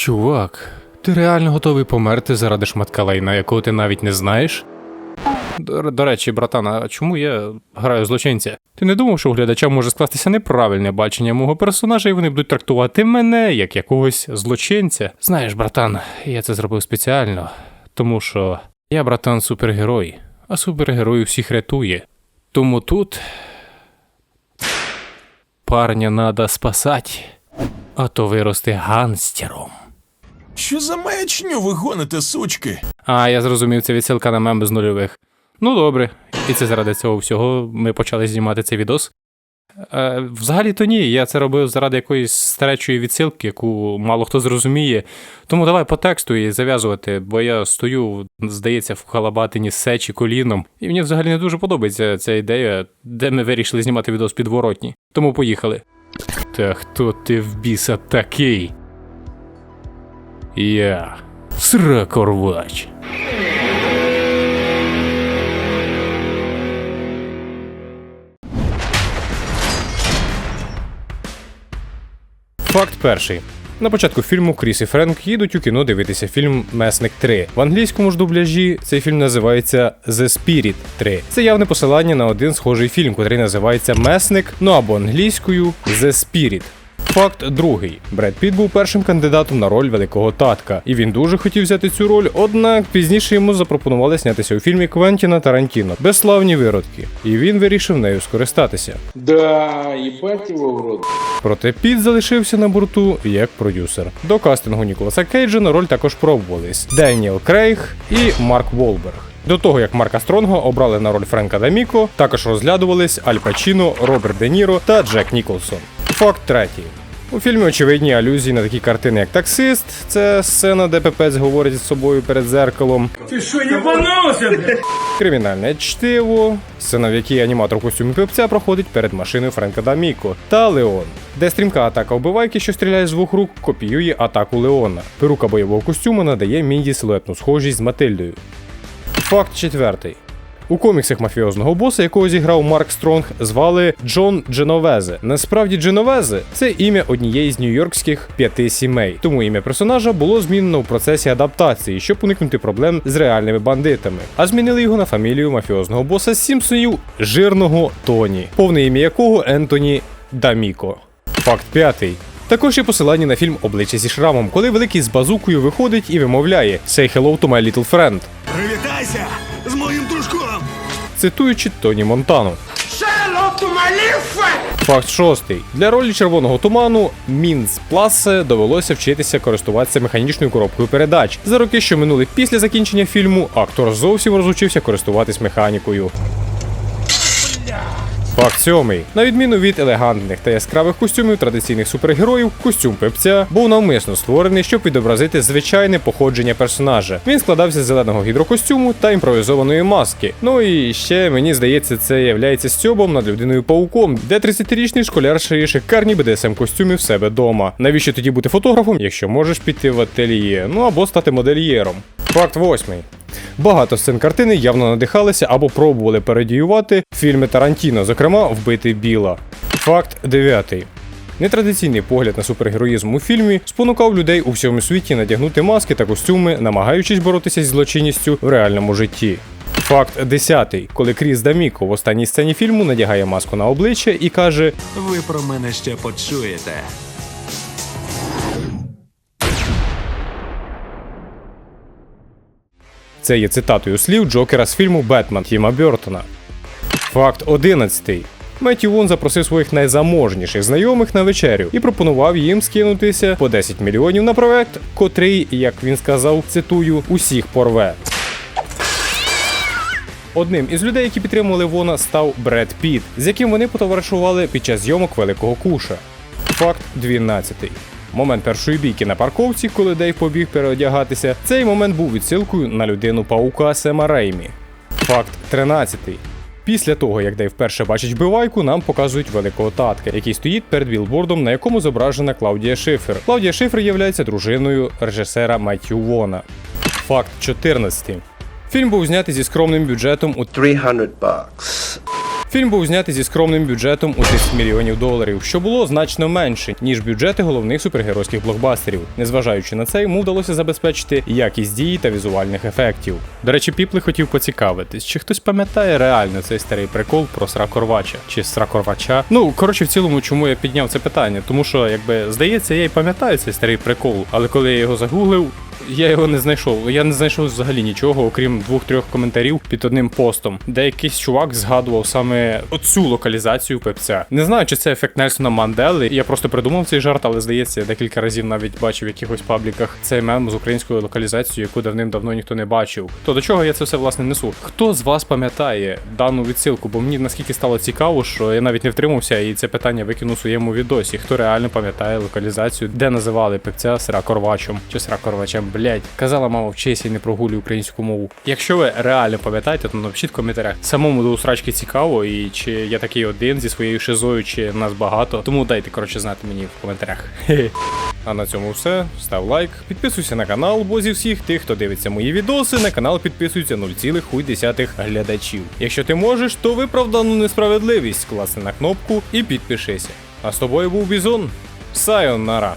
Чувак, ти реально готовий померти заради шматка лайна, якого ти навіть не знаєш? До, до речі, братан, а чому я граю злочинця? Ти не думав, що у глядача може скластися неправильне бачення мого персонажа, і вони будуть трактувати мене як якогось злочинця? Знаєш, братан, я це зробив спеціально, тому що я, братан, супергерой, а супергерой всіх рятує. Тому тут парня надо спасать, а то вирости ганстером. Що за маячню ви гоните, сучки? А, я зрозумів, це відсилка на мем з нульових. Ну добре, і це заради цього всього ми почали знімати цей відос. Е, взагалі то ні, я це робив заради якоїсь старечої відсилки, яку мало хто зрозуміє. Тому давай по тексту і зав'язувати, бо я стою, здається, в халабатині сечі коліном, і мені взагалі не дуже подобається ця ідея, де ми вирішили знімати відос підворотні. Тому поїхали. Та хто ти в біса такий? Я Сракорвач. Факт перший. На початку фільму Кріс і Френк їдуть у кіно дивитися фільм Месник 3. В англійському ж дубляжі цей фільм називається The Spirit 3. Це явне посилання на один схожий фільм, котрий називається Месник, ну або англійською The Spirit. Факт другий. Бред Піт був першим кандидатом на роль великого татка, і він дуже хотів взяти цю роль, однак пізніше йому запропонували знятися у фільмі Квентіна Тарантіно Безславні виродки, і він вирішив нею скористатися. Да, ебать его в рот. Проте Піт залишився на борту як продюсер. До кастингу Ніколаса Кейджа на роль також пробувались Деніел Крейг і Марк Волберг. До того як Марка Стронга обрали на роль Френка Даміко, також розглядувались Аль Пачіно, Роберт Де Ніро та Джек Ніколсон. Факт третій. У фільмі очевидні алюзії на такі картини, як таксист. Це сцена, де пепець говорить з собою перед зеркалом. Ты что, ебанулся, блядь? Кримінальне чтиво, сцена, в якій аніматор у костюмі певця проходить перед машиною Френка Даміко та Леон, де стрімка атака вбивайки, що стріляє з двох рук, копіює атаку Леона. Перука бойового костюму надає Мінді силуетну схожість з Матильдою. Факт четвертий. У коміксах мафіозного боса, якого зіграв Марк Стронг, звали Джон Дженовезе. Насправді Дженовезе це ім'я однієї з нью-йоркських п'яти сімей. Тому ім'я персонажа було змінено в процесі адаптації, щоб уникнути проблем з реальними бандитами. А змінили його на фамілію мафіозного боса Сімпсонів жирного Тоні, повне ім'я якого Ентоні Даміко. Факт п'ятий. Також є посилання на фільм Обличчя зі шрамом, коли великий з базукою виходить і вимовляє «Say hello to my little friend», Привітайся з моїм дружком! Цитуючи Тоні Монтану. Факт шостий. Для ролі червоного туману Мінс Пласе довелося вчитися користуватися механічною коробкою передач. За роки, що минули після закінчення фільму, актор зовсім розучився користуватись механікою. Факт сьомий. На відміну від елегантних та яскравих костюмів традиційних супергероїв, костюм пепця був навмисно створений, щоб відобразити звичайне походження персонажа. Він складався з зеленого гідрокостюму та імпровізованої маски. Ну і ще мені здається, це являється стьобом над людиною пауком, де 30-річний школяр шиє шикарні BDSM костюми в себе дома. Навіщо тоді бути фотографом, якщо можеш піти в ательє, ну або стати модельєром? Факт восьмий. Багато сцен картини явно надихалися або пробували пародіювати фільми Тарантіно, зокрема Вбити Біла. Факт дев'ятий. Нетрадиційний погляд на супергероїзм у фільмі спонукав людей у всьому світі надягнути маски та костюми, намагаючись боротися зі злочинністю в реальному житті. Факт десятий, коли Кріс Даміко в останній сцені фільму надягає маску на обличчя і каже: Ви про мене ще почуєте. Це є цитатою слів Джокера з фільму Бетмен Тіма Бертона. Факт 11. Меттью Вон запросив своїх найзаможніших знайомих на вечерю і пропонував їм скинутися по 10 мільйонів на проект, котрий, як він сказав, цитую, усіх порве. Одним із людей, які підтримували Вона, став Бред Піт, з яким вони потоваришували під час зйомок Великого Куша. Факт 12. Момент першої бійки на парковці, коли Дейв побіг переодягатися, цей момент був відсилкою на людину паука Сема Реймі. Факт 13. Після того, як Дейв вперше бачить вбивайку, нам показують великого татка, який стоїть перед білбордом, на якому зображена Клаудія Шифер. Клаудія Шифер є дружиною режисера Меттью Вона. Факт 14. Фільм був знятий зі скромним бюджетом у 300 bucks. Фільм був знятий зі скромним бюджетом у 30 мільйонів доларів, що було значно менше, ніж бюджети головних супергеройських блокбастерів. Незважаючи на це, йому вдалося забезпечити якість дії та візуальних ефектів. До речі, Піпли хотів поцікавитись, чи хтось пам'ятає реально цей старий прикол про Сракорвача чи Сракорвача. Ну коротше, в цілому, чому я підняв це питання, тому що якби здається, я й пам'ятаю цей старий прикол, але коли я його загуглив. Я його не знайшов. Я не знайшов взагалі нічого, окрім двох-трьох коментарів під одним постом, де якийсь чувак згадував саме оцю локалізацію пепця. Не знаю, чи це ефект Нельсона Мандели. Я просто придумав цей жарт, але здається, я декілька разів навіть бачив в якихось пабліках цей мем з українською локалізацією, яку давним-давно ніхто не бачив. То до чого я це все власне несу? Хто з вас пам'ятає дану відсилку? Бо мені наскільки стало цікаво, що я навіть не втримався і це питання викинув своєму відосі. Хто реально пам'ятає локалізацію, де називали певця Сракорвачем чи Сракорвачем, блять. Казала мама, вчись і не прогулюй українську мову. Якщо ви реально пам'ятаєте, то напишіть в коментарях. Самому до усрачки цікаво, і чи я такий один зі своєю шизою, чи нас багато. Тому дайте коротше знати мені в коментарях. А на цьому все. Став лайк, підписуйся на канал, бо зі всіх тих, хто дивиться мої відоси, на канал підписується 0,1 глядачів. Якщо ти можеш, то виправ дану несправедливість, класни на кнопку і підпишися. А з тобою був Бізон. Сайонара.